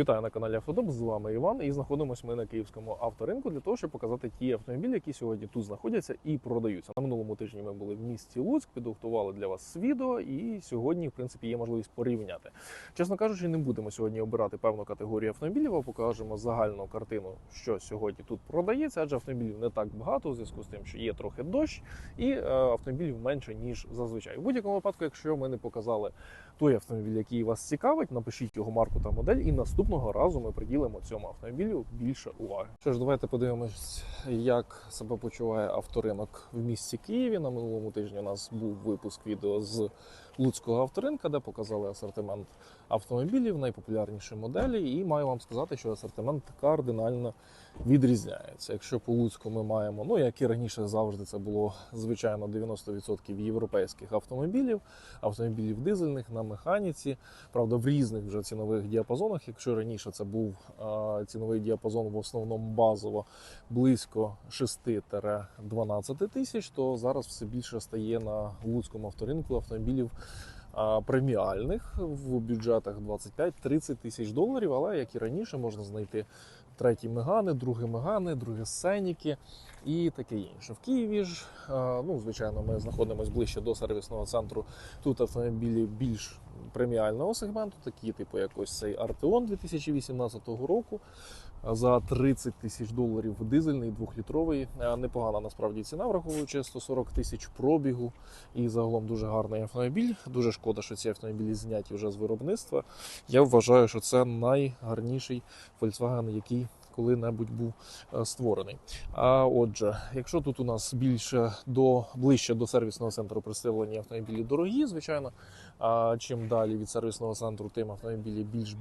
Вітаю на каналі Автодом. З вами Іван. І знаходимося ми на київському авторинку для того, щоб показати ті автомобілі, які сьогодні тут знаходяться і продаються. На минулому тижні ми були в місті Луцьк, підготували для вас відео, і сьогодні, в принципі, є можливість порівняти. Чесно кажучи, не будемо сьогодні обирати певну категорію автомобілів, а покажемо загальну картину, що сьогодні тут продається, адже автомобілів не так багато у зв'язку з тим, що є трохи дощ, і е, автомобілів менше ніж зазвичай. У будь-якому випадку, якщо ми не показали той автомобіль, який вас цікавить, напишіть його марку та модель, і наступного разу ми приділимо цьому автомобілю більше уваги. Що ж, давайте подивимось, як себе почуває авторинок в місті Києві. На минулому тижні у нас був випуск відео з Луцького авторинка, де показали асортимент автомобілів, найпопулярніші моделі. І маю вам сказати, що асортимент кардинально відрізняється. Якщо по Луцьку ми маємо, ну як і раніше завжди це було звичайно 90% європейських автомобілів, автомобілів дизельних на механіці, правда, в різних вже цінових діапазонах. Якщо раніше це був а, ціновий діапазон в основному базово близько 6-12 тисяч, то зараз все більше стає на луцькому авторинку автомобілів. А, Преміальних в бюджетах 25-30 тисяч доларів, але як і раніше можна знайти треті мегани, другі мегани, другі сеніки і таке інше. В Києві ж, ну звичайно, ми знаходимося ближче до сервісного центру. Тут автомобілі більш преміального сегменту, такі типу якось цей Артеон 2018 року. За 30 тисяч доларів дизельний двохлітровий. Е, Непогана насправді ціна, враховуючи 140 тисяч пробігу. І загалом дуже гарний автомобіль. Дуже шкода, що ці автомобілі зняті вже з виробництва. Я вважаю, що це найгарніший Volkswagen, який коли-небудь був е, створений. А отже, якщо тут у нас більше до ближче до сервісного центру представлені автомобілі дорогі, звичайно. А чим далі від сервісного центру, тим автомобілі більш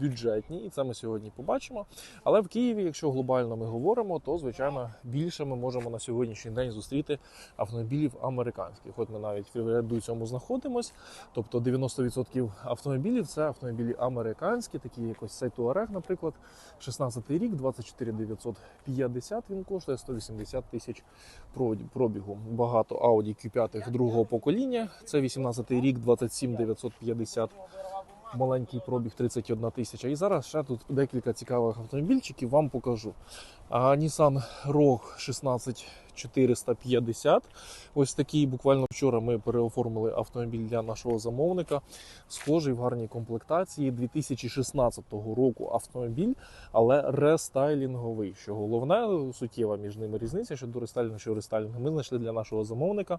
бюджетні, і це ми сьогодні побачимо. Але в Києві, якщо глобально ми говоримо, то звичайно більше ми можемо на сьогоднішній день зустріти автомобілів американських. От ми навіть в ряду цьому знаходимось. Тобто 90% автомобілів це автомобілі американські, такі як ось цей Touareg, наприклад, 16 рік, 24 950 він коштує 180 тисяч пробігу. Багато Audi Q5 другого покоління. Це 18 рік, 27 950 маленький пробіг 31 тисяча. І зараз ще тут декілька цікавих автомобільчиків вам покажу. А, Nissan Rogue 16450. Ось такий. Буквально вчора ми переоформили автомобіль для нашого замовника. Схожий в гарній комплектації 2016 року автомобіль, але рестайлінговий. Що головне, суттєва між ними різниця, що до рестайлінгу, що рестайлінгу. Ми знайшли для нашого замовника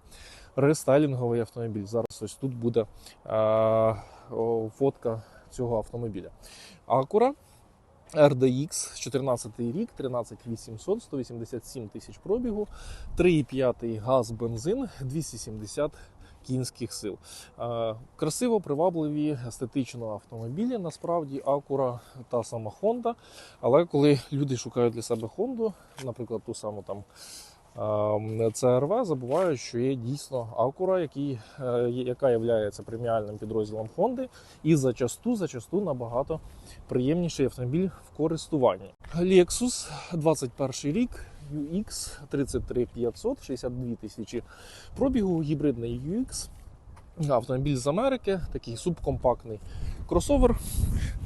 рестайлінговий автомобіль. Зараз ось тут буде фотка цього автомобіля. Acura RDX, 14 рік, 13800, 187 тисяч пробігу, 3,5 газ бензин, 270 кінських сил. Е, Красиво, привабливі, естетично автомобілі. Насправді Acura та сама Honda. Але коли люди шукають для себе Honda, наприклад, ту саму там CRV, забувають, що є дійсно Acura, який, е, яка є преміальним підрозділом Honda, і зачасту, зачасту набагато приємніший автомобіль в користуванні. Lexus 21 рік. UX 33500, 62 тисячі пробігу, гібридний UX. Автомобіль з Америки, такий субкомпактний кросовер.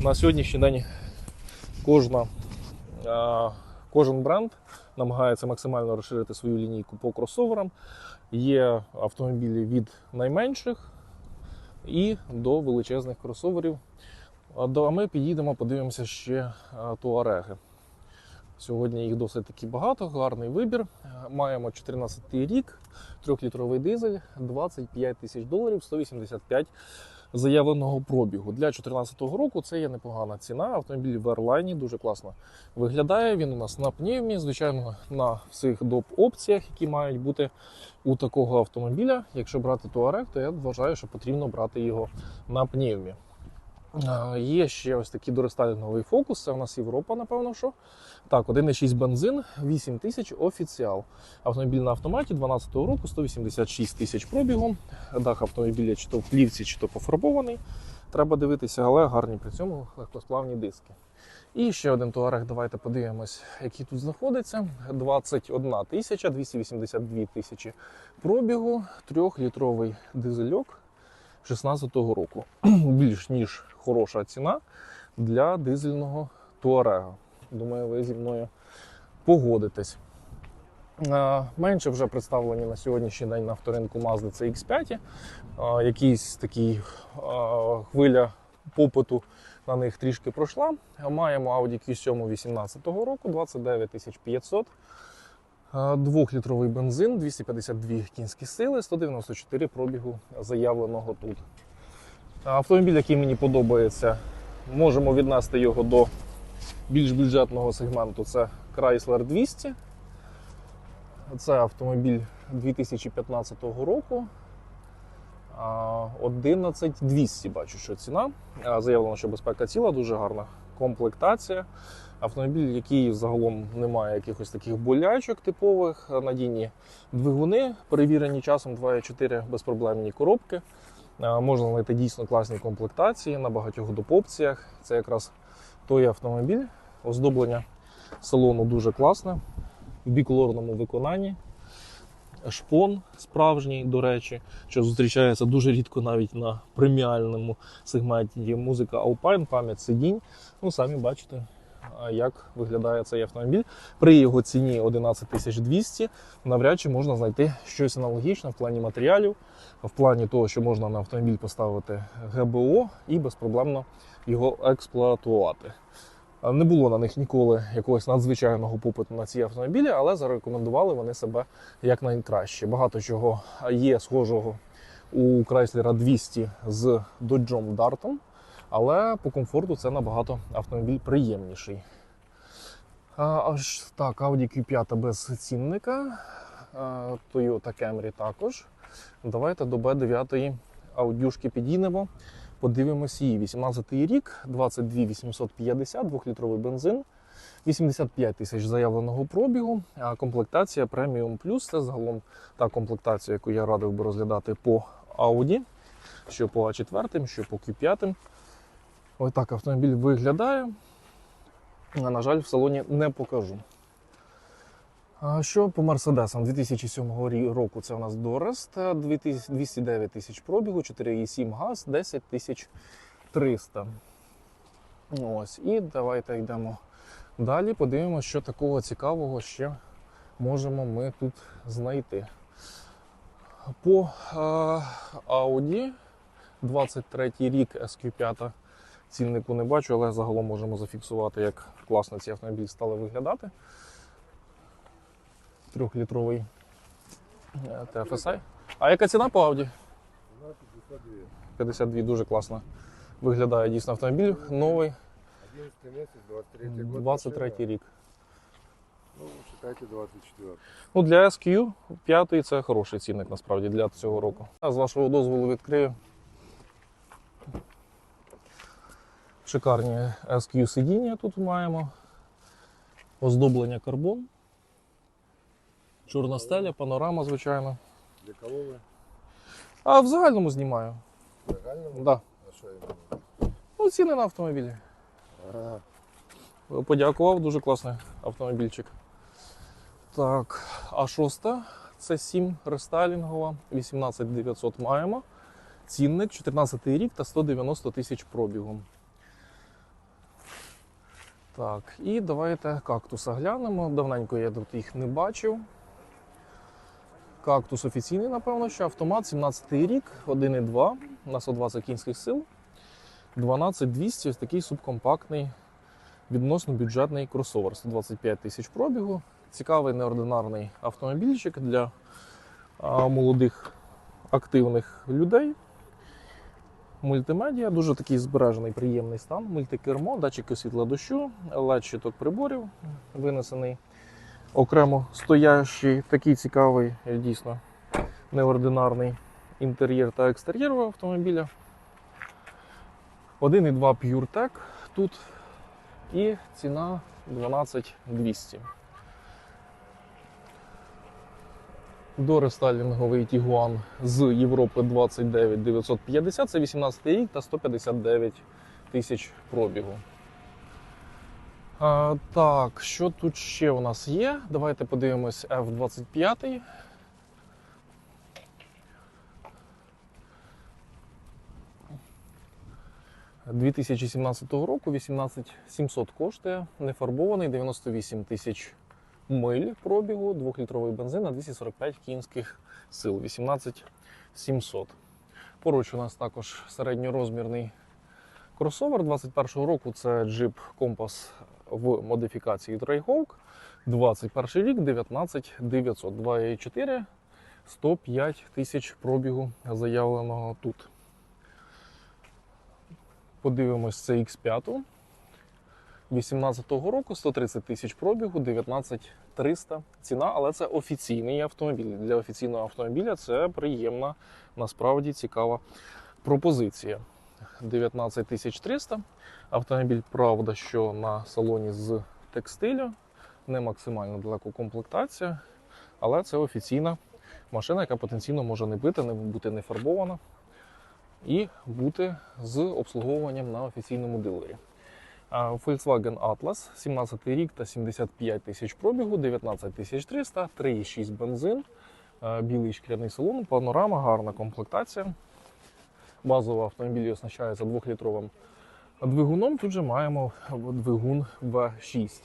На сьогоднішній день кожна, е, кожен бренд намагається максимально розширити свою лінійку по кросоверам. Є автомобілі від найменших і до величезних кросоверів. А ми підійдемо, подивимося ще е, туареги. Сьогодні їх досить таки багато, гарний вибір. Маємо 14 рік, 3-літровий дизель, 25 тисяч доларів, 185 заявленого пробігу. Для 2014 року це є непогана ціна. Автомобіль в Airline дуже класно виглядає. Він у нас на пневмі, звичайно, на всіх доп опціях, які мають бути у такого автомобіля. Якщо брати Touareg, то я вважаю, що потрібно брати його на пневмі. Є ще ось такий дорестайлінговий фокус. Це у нас Європа, напевно, що. Так, 1,6 бензин, 8 тисяч офіціал. Автомобіль на автоматі 12-го року, 186 тисяч пробігу. Дах автомобіля чи то в плівці, чи то пофарбований. Треба дивитися, але гарні при цьому легкосплавні диски. І ще один туарег, давайте подивимось, який тут знаходиться. 21 тисяча, 282 тисячі пробігу, 3-літровий дизельок 16-го року. Більш ніж хороша ціна. для дизельного Туарега. Думаю, ви зі мною погодитесь. Е, Менше вже представлені на сьогоднішній день на авторинку Mazda CX5. Е, Якийсь такий е, хвиля попиту на них трішки пройшла. Маємо Audi Q7 18 року, 29 500. Двохлітровий бензин, 252 кінські сили, 194 пробігу заявленого тут. Автомобіль, який мені подобається, можемо віднести його до більш бюджетного сегменту. Це Chrysler 200. Це автомобіль 2015 року. А, 11200 бачу, що ціна. Заявлено, що безпека ціла, дуже гарна комплектація. Автомобіль, який загалом не має якихось таких болячок типових, надійні двигуни, перевірені часом 2.4 безпроблемні коробки. Можна знайти дійсно класні комплектації на багатьох допопціях. Це якраз той автомобіль. Оздоблення салону дуже класне в біколорному виконанні. Шпон справжній, до речі, що зустрічається дуже рідко навіть на преміальному сегменті. Музика Alpine, пам'ять сидінь. Ну, самі бачите, як виглядає цей автомобіль. При його ціні 11 200 навряд чи можна знайти щось аналогічне в плані матеріалів, в плані того, що можна на автомобіль поставити ГБО і безпроблемно його експлуатувати. Не було на них ніколи якогось надзвичайного попиту на ці автомобілі, але зарекомендували вони себе як найкраще. Багато чого є схожого у Chrysler 200 з Dodge Dart, але по комфорту це набагато автомобіль приємніший. Аж так, Audi Q5 без цінника, Toyota Camry також. Давайте до B9 аудюшки підійдемо. Подивимось її. 18-й рік, 22 850, 2-літровий бензин, 85 тисяч заявленого пробігу. А комплектація Premium Plus це загалом та комплектація, яку я радив би розглядати по Audi, що по А4, що по Q5. Ось так автомобіль виглядає. А, На жаль, в салоні не покажу. А Що по Мерседесам 2007 року це у нас Дорест, 209 тисяч пробігу, 4,7 газ, 10 тисяч 300. Ось, і давайте йдемо далі. Подивимося, що такого цікавого ще можемо ми тут знайти. По е, Audi 23 рік SQ5 ціннику не бачу, але загалом можемо зафіксувати, як класно ці автомобілі стали виглядати трьохлітровий е, TFSI. А яка ціна по Audi? 52, дуже класно. Виглядає дійсно автомобіль новий, 11 месяц, 23 год. 23 рік. Ну, считайте 24. Ну, для SQ 5 це хороший цінник насправді для цього року. А з вашого дозволу відкрию. Шикарні SQ сидіння тут маємо. Оздоблення карбон. Чорна стеля, панорама, звичайно. Для кого вы? А в загальному знімаю. Легальному? Да. А что именно? Ну, ціни на автомобілі. Ага. Подякував, дуже класний автомобільчик. Так, а шоста це 7 рестайлінгова, 18900 маємо. Цінник 14 рік та 190 тисяч пробігом. Так, і давайте кактуса глянемо. Давненько я тут їх не бачив. Кактус офіційний, напевно, що автомат 17 рік, 1,2 на 120 кінських сил. 12200, ось такий субкомпактний, відносно бюджетний кросовер. 125 тисяч пробігу. Цікавий неординарний автомобільчик для а, молодих активних людей. Мультимедіа, дуже такий збережений, приємний стан. Мультикермо, датчики світла дощу, LED щиток приборів винесений. Окремо стоящий, такий цікавий, дійсно неординарний інтер'єр та екстер'єр у автомобіля. 1,2 PureTech тут і ціна 12200. Дорестайлінговий Tiguan з Європи 29950, це 18 рік та 159 тисяч пробігу. А, так, що тут ще у нас є? Давайте подивимось F25. 2017 року 18700 коштує, нефарбований, 98 тисяч миль пробігу, 2-літровий бензин на 245 кінських сил, 18700. Поруч у нас також середньорозмірний кросовер 21-го року. Це Jeep Compass в модифікації Greyhawk. 21 рік, 19900, 2,4, 105 тисяч пробігу заявленого тут. Подивимось, це X5. 18-го року 130 тисяч пробігу, 19300 ціна, але це офіційний автомобіль. Для офіційного автомобіля це приємна, насправді цікава пропозиція. 19300. Автомобіль, правда, що на салоні з текстилю, не максимально далеко комплектація, але це офіційна машина, яка потенційно може не бити, не бути не фарбована і бути з обслуговуванням на офіційному дилері. Volkswagen Atlas, 17 рік та 75 тисяч пробігу, 19 тисяч 300, 3,6 бензин, білий шкіряний салон, панорама, гарна комплектація. Базово автомобіль оснащається 2-літровим двигуном. Тут же маємо двигун V6.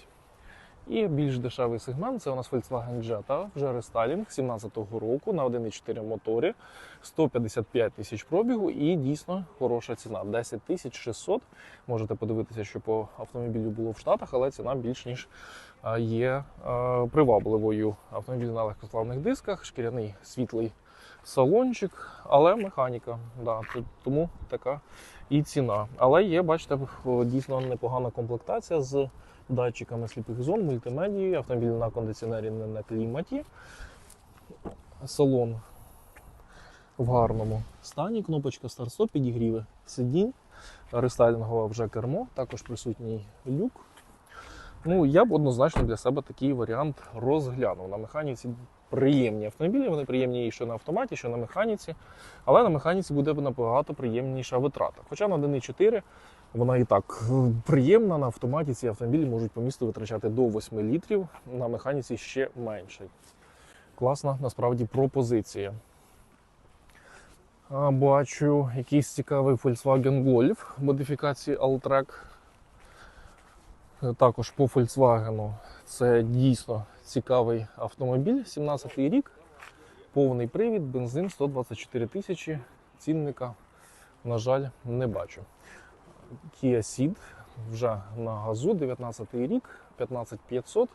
І більш дешевий сегмент це у нас Volkswagen Jetta, вже рестайлінг 17-го року на 1,4 моторі, 155 тисяч пробігу і дійсно хороша ціна. 10 тисяч 600. Можете подивитися, що по автомобілю було в Штатах, але ціна більш ніж є привабливою. Автомобіль на легкосплавних дисках, шкіряний світлий салончик, але механіка. Да, тому така і ціна. Але є, бачите, дійсно непогана комплектація з датчиками сліпих зон, мультимедією, автомобіль на кондиціонері не на кліматі. Салон в гарному стані. Кнопочка старт-стоп, підігріви сидінь, рестайлінгове вже кермо, також присутній люк. Ну, я б однозначно для себе такий варіант розглянув. На механіці приємні автомобілі, вони приємні і що на автоматі, що на механіці. Але на механіці буде набагато приємніша витрата. Хоча на 1.4 вона і так е, приємна, на автоматі ці автомобілі можуть по місту витрачати до 8 літрів, на механіці ще менше. Класна насправді пропозиція. Бачу якийсь цікавий Volkswagen Golf модифікації Alltrack. Е, Також по Volkswagen це дійсно цікавий автомобіль. 17 рік, повний привід, бензин 124 тисячі. Цінника, на жаль, не бачу. Kia Ceed вже на газу, 19 рік, 15500,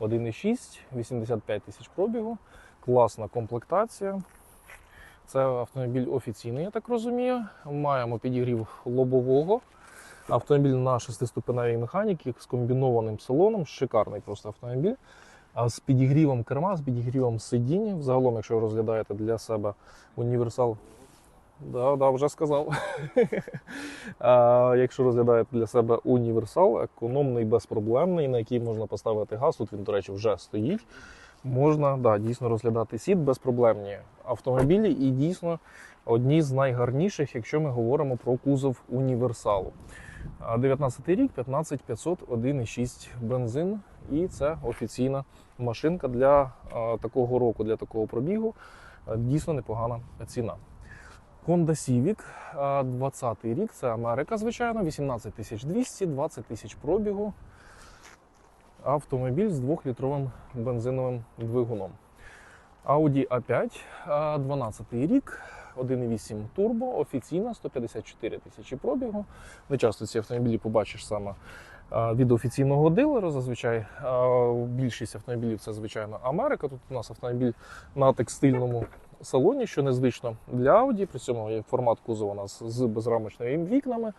1,6, 85 тисяч пробігу. Класна комплектація. Це автомобіль офіційний, я так розумію. Маємо підігрів лобового. Автомобіль на шестиступеневій механіці з комбінованим салоном. Шикарний просто автомобіль. А з підігрівом керма, з підігрівом сидінь. Взагалом, якщо ви розглядаєте для себе універсал. Да, да, вже сказав. а, якщо розглядаєте для себе універсал, економний, безпроблемний, на який можна поставити газ, тут він, до речі, вже стоїть. Можна да, дійсно розглядати сіт безпроблемні автомобілі і дійсно одні з найгарніших, якщо ми говоримо про кузов універсалу. А 19 рік, 15500, 1,6 бензин. І це офіційна машинка для такого року, для такого пробігу. Дійсно непогана ціна. Honda Civic, а, 20 рік, це Америка, звичайно, 18200, 20 тисяч пробігу. Автомобіль з 2-літровим бензиновим двигуном. Audi A5, а, 12 рік, 1,8 турбо, офіційна 154 тисячі пробігу. Не часто ці автомобілі побачиш саме від офіційного дилера. Зазвичай більшість автомобілів це звичайно Америка. Тут у нас автомобіль на текстильному салоні, що незвично для Audi. При цьому є формат кузова у нас з безрамочними вікнами.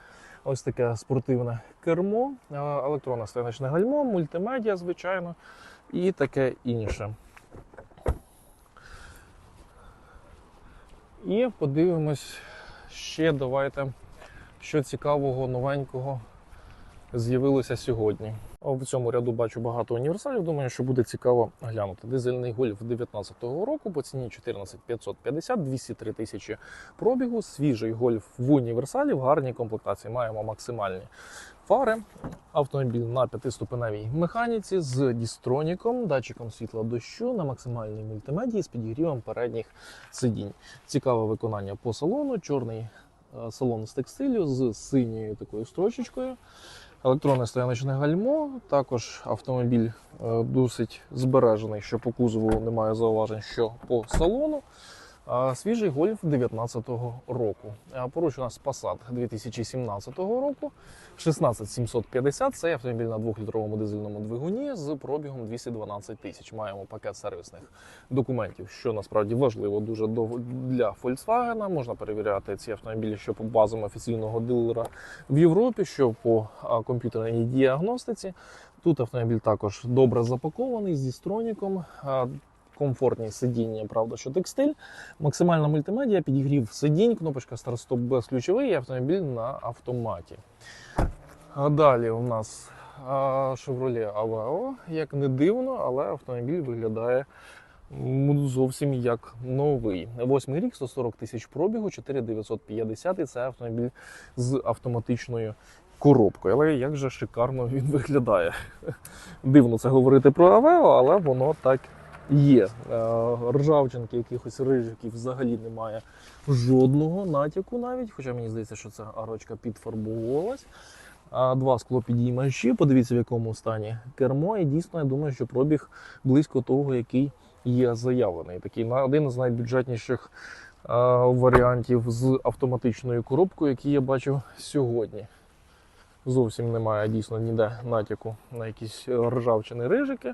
Ось таке спортивне кермо, електронне стояночне гальмо, мультимедіа, звичайно, і таке інше. І подивимось ще давайте, що цікавого, новенького з'явилося сьогодні. В цьому ряду бачу багато універсалів. Думаю, що буде цікаво глянути. Дизельний гольф 19-го року по ціні 14550, 203 тисячі пробігу. Свіжий гольф в універсалі в гарній комплектації. Маємо максимальні фари. Автомобіль на п'ятиступеневій механіці з дістроніком, датчиком світла дощу на максимальній мультимедії з підігрівом передніх сидінь. Цікаве виконання по салону, чорний е, салон з текстилю з синьою такою строчечкою. Електронне стояночне гальмо. Також автомобіль е, досить збережений, що по кузову немає зауважень, що по салону. Свіжий гольф 2019 року. Поруч у нас Passat 2017 року. 16750 це автомобіль на 2-літровому дизельному двигуні з пробігом 212 тисяч. Маємо пакет сервісних документів, що насправді важливо дуже для Volkswagen. Можна перевіряти ці автомобілі, що по базам офіційного дилера в Європі, що по комп'ютерній діагностиці. Тут автомобіль також добре запакований зі строніком. Комфортні сидіння, правда, що текстиль. Максимальна мультимедіа, підігрів сидінь, кнопочка старт-стоп безключовий і автомобіль на автоматі. А далі у нас Chevrolet Aveo. Як не дивно, але автомобіль виглядає зовсім як новий. Восьмий рік, 140 тисяч пробігу, 4950 і це автомобіль з автоматичною коробкою. Але як же шикарно він виглядає. Дивно це говорити про Aveo, але воно так є. Е, Ржавчинки, якихось рижиків взагалі немає жодного натяку навіть. Хоча мені здається, що ця арочка підфарбовувалась. А, Два склопідіймачі, подивіться в якому стані кермо. І дійсно, я думаю, що пробіг близько того, який є заявлений. Такий один з найбюджетніших е, варіантів з автоматичною коробкою, який я бачив сьогодні. Зовсім немає дійсно ніде натяку на якісь ржавчини рижики,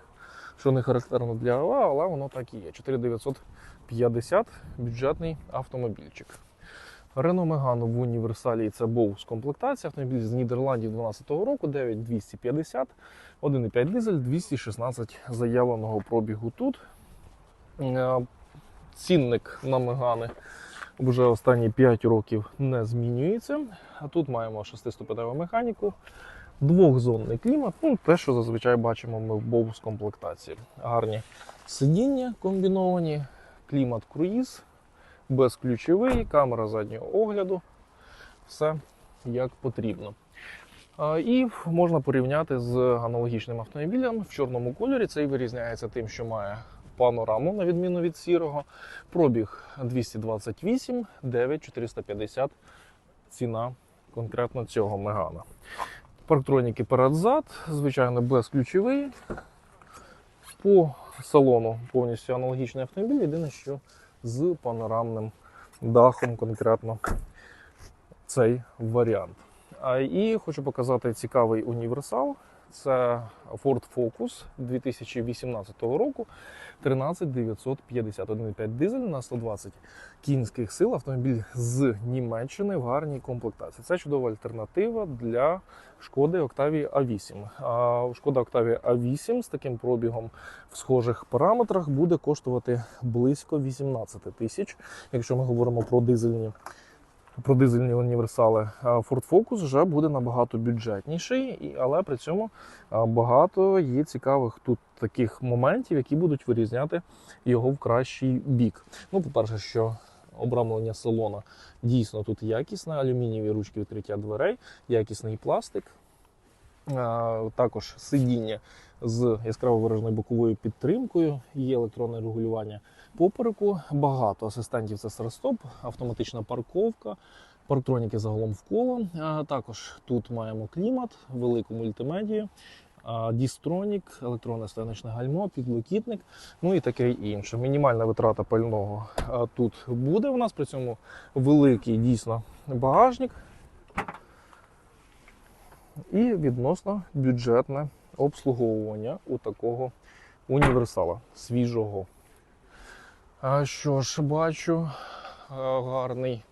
що не характерно для АВА, але воно так і є. 4950 бюджетний автомобільчик. Renault Megane в універсалі це Bose комплектація. Автомобіль з Нідерландів 2012 року, 9250, 1,5 дизель, 216 заявленого пробігу тут. Цінник на Мегани вже останні 5 років не змінюється. А тут маємо 6-ступеневу механіку, двохзонний клімат, ну те, що зазвичай бачимо ми в Bose комплектації. Гарні сидіння комбіновані, клімат круїз, безключовий, камера заднього огляду. Все як потрібно. І можна порівняти з аналогічним автомобілем в чорному кольорі. Цей вирізняється тим, що має панораму, на відміну від сірого. Пробіг 228, 9450 ціна конкретно цього мегана. Парктроніки перед-зад, звичайно, безключовий. По салону повністю аналогічний автомобіль, єдине, що з панорамним дахом конкретно цей варіант. А, І хочу показати цікавий універсал. Це Ford Focus 2018 року 13950 1,5 дизель на 120 кінських сил. Автомобіль з Німеччини в гарній комплектації. Це чудова альтернатива для шкоди Octavia A8. А Шкода Octavia A8 з таким пробігом в схожих параметрах буде коштувати близько 18 тисяч, якщо ми говоримо про дизельні про дизельні універсали. Ford Focus вже буде набагато бюджетніший, але при цьому багато є цікавих тут таких моментів, які будуть вирізняти його в кращий бік. Ну, по-перше, що обрамлення салона дійсно тут якісне, алюмінієві ручки відкриття дверей, якісний пластик. Також сидіння з яскраво вираженою боковою підтримкою, є електронне регулювання попереку, багато асистентів це старостоп, автоматична парковка, парктроніки загалом в коло. Також тут маємо клімат, велику мультимедію, дістронік, електронне стояночне гальмо, підлокітник, ну і таке інше. Мінімальна витрата пального тут буде у нас, при цьому великий дійсно багажник і відносно бюджетне обслуговування у такого універсала свіжого. А що ж, бачу гарний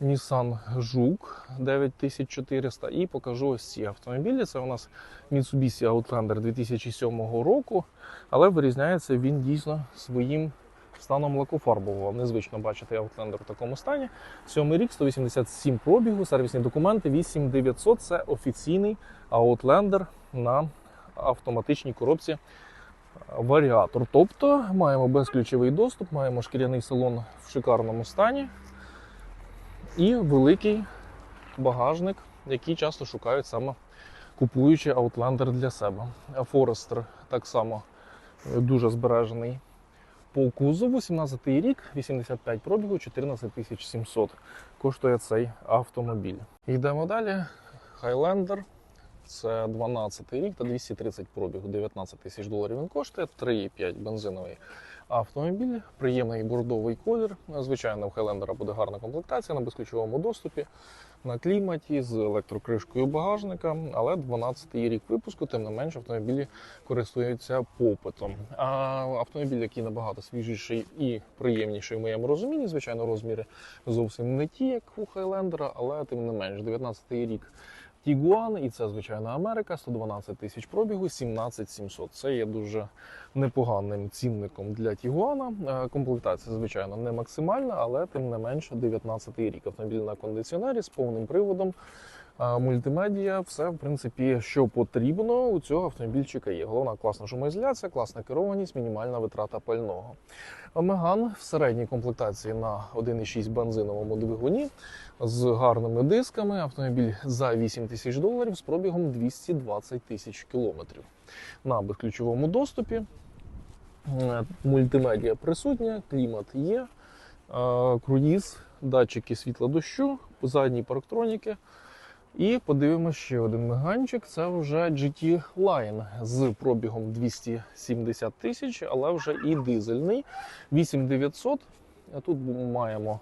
Nissan Жук 9400 і покажу ось ці автомобілі. Це у нас Mitsubishi Outlander 2007 року, але вирізняється він дійсно своїм станом лакофарбового. Незвично бачити Outlander в такому стані. Сьомий рік, 187 пробігу, сервісні документи 8900 це офіційний Outlander на автоматичній коробці варіатор. Тобто маємо безключовий доступ, маємо шкіряний салон в шикарному стані і великий багажник, який часто шукають саме купуючи Outlander для себе. Forester так само дуже збережений по кузову 17 рік, 85 пробігу, 14 700 коштує цей автомобіль. Йдемо далі. Highlander. Це 12 рік та 230 пробігу, 19 тисяч доларів він коштує, 3,5 бензиновий автомобіль, приємний бордовий колір. Звичайно, в Highlander буде гарна комплектація на безключовому доступі, на кліматі з електрокришкою багажника, але 12-й рік випуску, тим не менше, автомобілі користуються попитом. А автомобіль, який набагато свіжіший і приємніший в моєму розумінні, звичайно, розміри зовсім не ті, як у Highlander, але тим не менш, 19 рік. Тігуан, і це звичайно Америка, 112 тисяч пробігу, 17 700. Це є дуже непоганим цінником для Тігуана. Е, Комплектація, звичайно, не максимальна, але тим не менше 19 рік. Автомобіль на кондиціонері з повним приводом. Мультимедіа, все в принципі, що потрібно у цього автомобільчика є. Головна класна шумоізоляція, класна керованість, мінімальна витрата пального. Меган в середній комплектації на 1,6 бензиновому двигуні з гарними дисками. Автомобіль за 8 тисяч доларів з пробігом 220 тисяч кілометрів. На безключовому доступі. Е, Мультимедіа присутня, клімат є, е, круїз, датчики світла дощу, задні парктроніки. І подивимося ще один меганчик. Це вже GT Line з пробігом 270 тисяч, але вже і дизельний. 8900. Тут маємо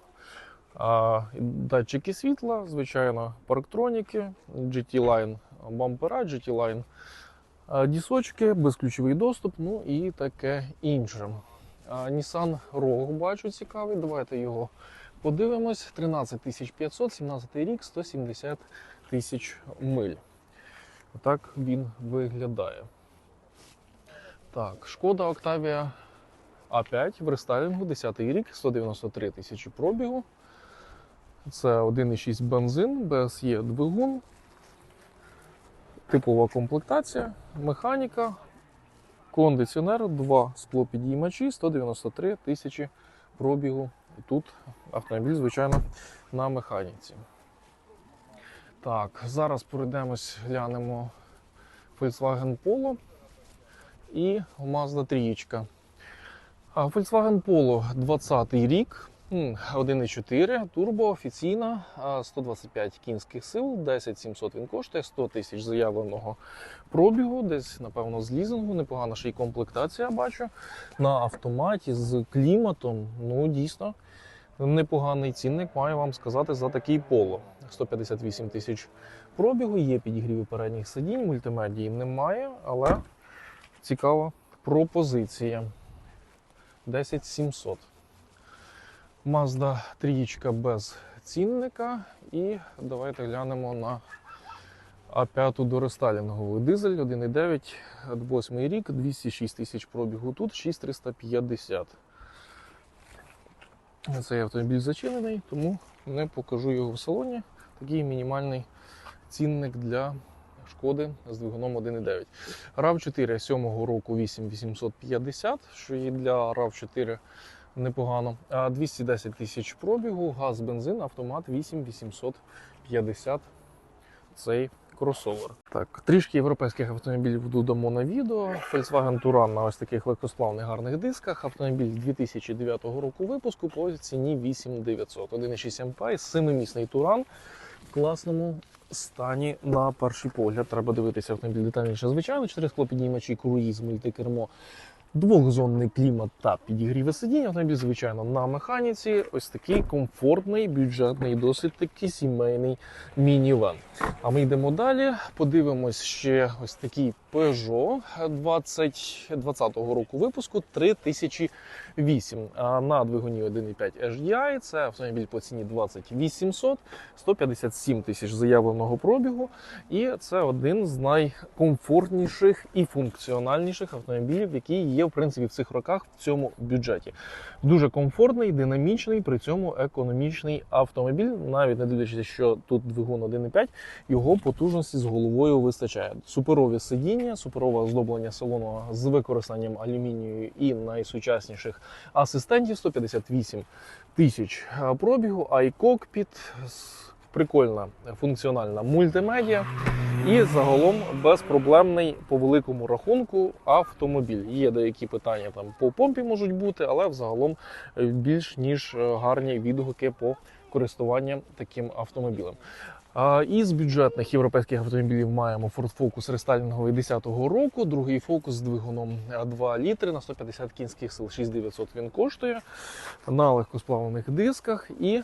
а, датчики світла, звичайно, парктроніки, GT Line бампера, GT Line дісочки, безключовий доступ, ну і таке інше. А, Nissan Rogue бачу цікавий. Давайте його подивимось. 13500, 17 рік, 170 тисяч миль. Отак він виглядає. Так, шкода Octavia А5 в рестайлінгу, 10 рік, 193 тисячі пробігу. Це 1,6 бензин, BSE двигун, типова комплектація, механіка, кондиціонер, два склопідіймачі, 193 тисячі пробігу. І тут автомобіль, звичайно, на механіці. Так, зараз пройдемось, глянемо Volkswagen Polo і Mazda 3. А Volkswagen Polo 20 рік, 1,4 турбо офіційна, 125 кінських сил, 10 700 він коштує, 100 тисяч заявленого пробігу, десь, напевно, з лізингу, непогана ще й комплектація бачу. На автоматі з кліматом, ну дійсно. Непоганий цінник, маю вам сказати, за такий поло. 158 тисяч пробігу, є підігріви передніх сидінь, мультимедії немає, але цікава пропозиція. 10700. Mazda 3 без цінника. І давайте глянемо на А5 до дизель 1,9, 8 рік, 206 тисяч пробігу тут, 6350. Цей автомобіль зачинений, тому не покажу його в салоні. Такий мінімальний цінник для шкоди з двигуном 1.9. rav 4 7 року 8850, що є для rav 4 непогано. А 210 тисяч пробігу, газ, бензин, автомат 8850. Цей кросовер. Так, трішки європейських автомобілів додамо на відео. Volkswagen Touran на ось таких легкосплавних гарних дисках. Автомобіль 2009 року випуску по ціні 8900. 1,6 МП, семимісний Туран в класному стані на перший погляд. Треба дивитися автомобіль детальніше. Звичайно, 4 склопідіймачі, круїз, мультикермо. Двохзонний клімат та підігріве сидіння. Автомобіль, звичайно, на механіці. Ось такий комфортний, бюджетний, досить таки сімейний мінівен. А ми йдемо далі. Подивимось ще ось такий Peugeot 20, 20 року випуску 3008. А на двигуні 1.5 HDI. Це автомобіль по ціні 20800, 157 тисяч заявленого пробігу. І це один з найкомфортніших і функціональніших автомобілів, які є в принципі в цих роках в цьому бюджеті. Дуже комфортний, динамічний, при цьому економічний автомобіль, навіть не дивлячись, що тут двигун 1.5, його потужності з головою вистачає. Суперові сидіння, суперове оздоблення салону з використанням алюмінію і найсучасніших асистентів 158 тисяч пробігу, iCockpit, прикольна функціональна мультимедіа і загалом безпроблемний по великому рахунку автомобіль. Є деякі питання там по помпі можуть бути, але взагалом е, більш ніж е, гарні відгуки по користуванню таким автомобілем. Із бюджетних європейських автомобілів маємо Ford Focus рестайлінговий 10-го року, другий фокус з двигуном е, 2 літри на 150 кінських сил, 6900 він коштує на легкосплавлених дисках і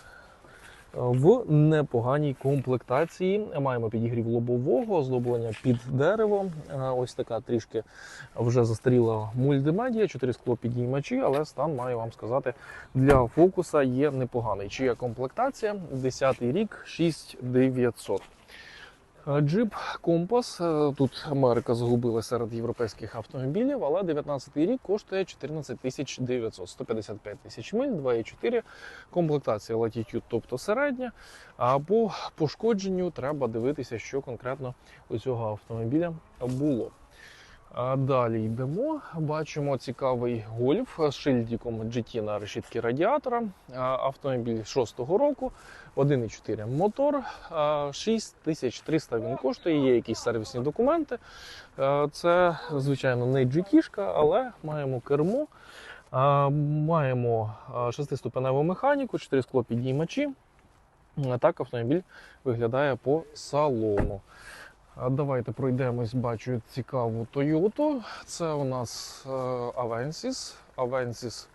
в непоганій комплектації. Маємо підігрів лобового, оздоблення під дерево. Е, Ось така трішки вже застаріла мультимедія, 4 скло підіймачі, але стан маю вам сказати для фокуса є непоганий. Чия комплектація? 10-й рік, 6900. Джип Компас. Е, Тут Америка загубила серед європейських автомобілів, але 19-й рік коштує 14 тисяч 900, 155 тисяч миль, 2,4. Комплектація Latitude, тобто середня. А по пошкодженню треба дивитися, що конкретно у цього автомобіля було. Далі йдемо. Бачимо цікавий гольф з шильдиком GT на решітки радіатора. Автомобіль 6-го року, 1,4 мотор, 6300 він коштує. Є якісь сервісні документи. Це, звичайно, не GT, але маємо кермо. Маємо а, шестиступеневу механіку, 4 скло підіймачі. А Так автомобіль виглядає по салону. Давайте пройдемось, бачу цікаву Toyota. Це у нас е, Avensis. Avensis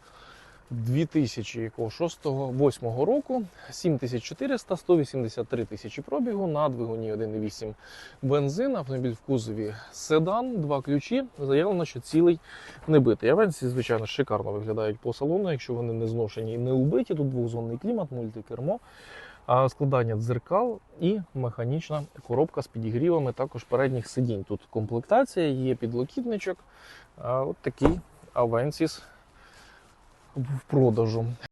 2006-2008 року, 7400, 183 тисячі пробігу на двигуні 1,8 бензин. Автомобіль в кузові седан, два ключі. Заявлено, що цілий не битий. Avensis, звичайно, шикарно виглядають по салону, якщо вони не зношені і не убиті. Тут двохзонний клімат, мультикермо складання дзеркал і механічна коробка з підігрівами також передніх сидінь. Тут комплектація, є підлокітничок. От такий Avensis в продажу.